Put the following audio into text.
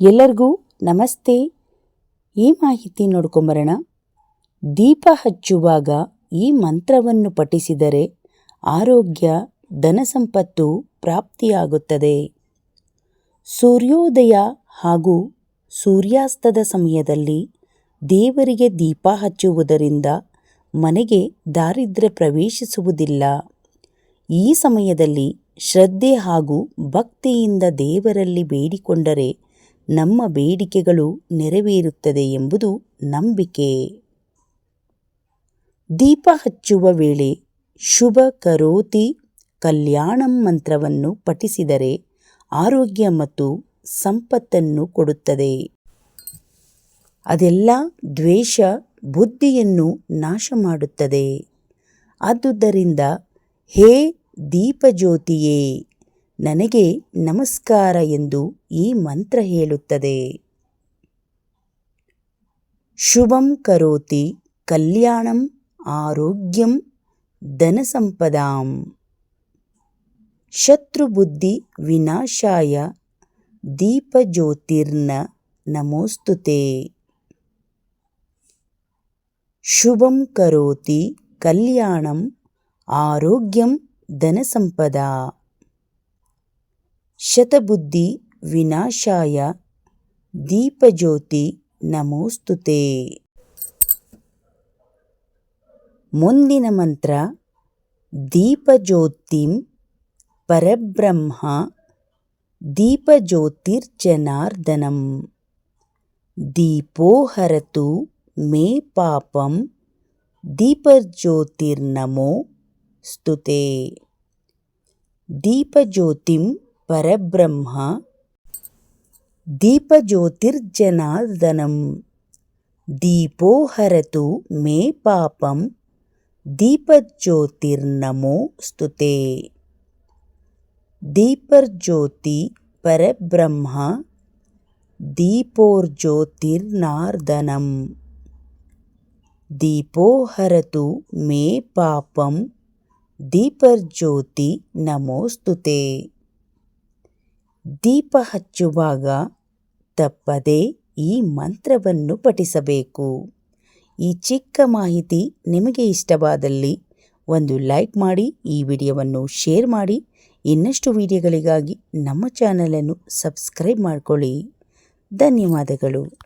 ಎಲ್ಲರಿಗೂ ನಮಸ್ತೆ. ಈ ಮಾಹಿತಿ ನೋಡ್ಕೊಂಬರೋಣ. ದೀಪ ಹಚ್ಚುವಾಗ ಈ ಮಂತ್ರವನ್ನು ಪಠಿಸಿದರೆ ಆರೋಗ್ಯ ಧನಸಂಪತ್ತು ಪ್ರಾಪ್ತಿಯಾಗುತ್ತದೆ. ಸೂರ್ಯೋದಯ ಹಾಗೂ ಸೂರ್ಯಾಸ್ತದ ಸಮಯದಲ್ಲಿ ದೇವರಿಗೆ ದೀಪ ಹಚ್ಚುವುದರಿಂದ ಮನೆಗೆ ದಾರಿದ್ರ್ಯ ಪ್ರವೇಶಿಸುವುದಿಲ್ಲ. ಈ ಸಮಯದಲ್ಲಿ ಶ್ರದ್ಧೆ ಹಾಗೂ ಭಕ್ತಿಯಿಂದ ದೇವರಲ್ಲಿ ಬೇಡಿಕೊಂಡರೆ ನಮ್ಮ ಬೇಡಿಕೆಗಳು ನೆರವೇರುತ್ತದೆ ಎಂಬುದು ನಂಬಿಕೆ. ದೀಪ ಹಚ್ಚುವ ವೇಳೆ ಶುಭ ಕರೋತಿ ಕಲ್ಯಾಣಂ ಮಂತ್ರವನ್ನು ಪಠಿಸಿದರೆ ಆರೋಗ್ಯ ಮತ್ತು ಸಂಪತ್ತನ್ನು ಕೊಡುತ್ತದೆ. ಅದೆಲ್ಲ ದ್ವೇಷ, ಬುದ್ಧಿಯನ್ನು ನಾಶ ಮಾಡುತ್ತದೆ. ಆದುದರಿಂದ ಹೇ ದೀಪಜ್ಯೋತಿಯೇ. ನನಗೆ ನಮಸ್ಕಾರ ಎಂದು ಈ ಮಂತ್ರ ಹೇಳುತ್ತದೆ. ಶುಭಂ ಕರೋತಿ ಕಲ್ಯಾಣಂ ಆರೋಗ್ಯಂ ಧನಸಂಪದಾಂ ಶತ್ರುಬುದ್ಧಿ ವಿನಾಶಾಯ ದೀಪಜ್ಯೋತಿರ್ನ ನಮೋಸ್ತುತೆ. ಶುಭಂ ಕರೋತಿ ಕಲ್ಯಾಣಂ ಆರೋಗ್ಯಂ ಧನಸಂಪದಾ ಶತಬುದ್ಧಿ ವಿನಾಶಾಯ ದೀಪಜ್ಯೋತಿ ನಮೋಸ್ತುತೆ ಮುಂದಿನ ಮಂತ್ರ ದೀಪಜ್ಯೋತಿಂ ಪರಬ್ರಹ್ಮ ದೀಪಜ್ಯೋತಿರ್ಜನಾರ್ದನಂ ದೀಪೋ ಹರತು ಮೇ ಪಾಪಂ ದೀಪಜ್ಯೋತಿರ್ನಮೋ ಸ್ತುತೆ ದೀಪಜ್ಯೋತಿಂ परब्रह्म। दीपज्योतिर्जनार्दनम्। दीपो हरतु मे पापं दीपज्योतिर्नमो स्तुते दीपर्ज्योति परब्रह्म। दीपोर्ज्योतिर्नार्दनम्। दीपो हरतु मे पापं दीपर्ज्योति नमोस्तुते ದೀಪ ಹಚ್ಚುವಾಗ ತಪ್ಪದೆ ಈ ಮಂತ್ರವನ್ನು ಪಠಿಸಬೇಕು. ಈ ಚಿಕ್ಕ ಮಾಹಿತಿ ನಿಮಗೆ ಇಷ್ಟವಾದಲ್ಲಿ ಒಂದು ಲೈಕ್ ಮಾಡಿ, ಈ ವಿಡಿಯೋವನ್ನು ಶೇರ್ ಮಾಡಿ, ಇನ್ನಷ್ಟು ವಿಡಿಯೋಗಳಿಗಾಗಿ ನಮ್ಮ ಚಾನಲನ್ನು ಸಬ್ಸ್ಕ್ರೈಬ್ ಮಾಡಿಕೊಳ್ಳಿ. ಧನ್ಯವಾದಗಳು.